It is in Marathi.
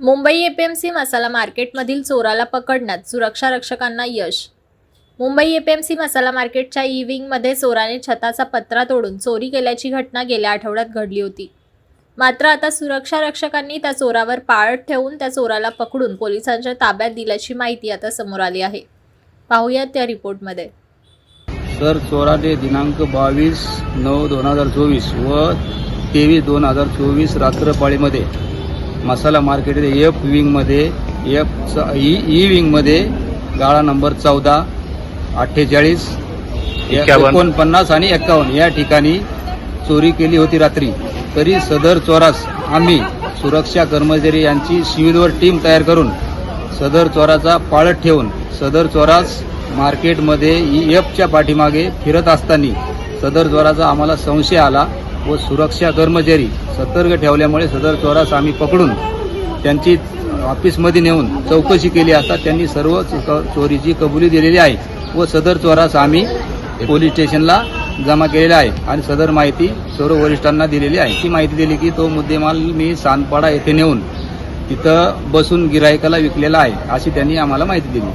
मुंबई एपीएमसी मसाला मार्केटमधील चोराला पकडण्यात सुरक्षा रक्षकांना यश. मुंबई एपीएमसी मसाला मार्केटच्या ई विंगमध्ये चोराने छताचा पत्रा तोडून चोरी केल्याची घटना गेल्या आठवड्यात घडली होती. मात्र आता सुरक्षा रक्षकांनी त्या चोरावर पाळत ठेवून त्या चोराला पकडून पोलिसांच्या ताब्यात दिल्याची माहिती आता समोर आली आहे. पाहूयात त्या रिपोर्टमध्ये. सर चोराने दिनांक बावीस नऊ दोन हजार चोवीस व तेवीस दोन हजार चोवीस रात्रपाळीमध्ये मसाला मार्केट एफ विंगमध्ये एफ ई ई विंगमध्ये गाळा नंबर चौदा अठ्ठेचाळीस. एकोणपन्नास आणि एक्कावन्न. या ठिकाणी चोरी केली होती रात्री. तरी सदर चोरास आम्ही सुरक्षा कर्मचारी यांची सिव्हिलवर टीम तयार करून सदर चोराचा पाळत ठेवून सदर चोरास मार्केटमध्ये ई एफच्या पाठीमागे फिरत असताना सदर चोराचा आम्हाला संशय आला व सुरक्षा कर्मचारी सतर्क ठेवल्यामुळे सदर चोरास आम्ही पकडून त्यांची ऑफिसमध्ये नेऊन चौकशी केली असता त्यांनी सर्व चोरीची कबुली दिलेली आहे व सदर चोरास आम्ही पोलीस स्टेशनला जमा केलेला आहे आणि सदर माहिती सर्व वरिष्ठांना दिलेली आहे. ती माहिती दिली की तो मुद्देमाल मी सानपाडा येथे नेऊन तिथं बसून गिरायकाला विकलेला आहे अशी त्यांनी आम्हाला माहिती दिली.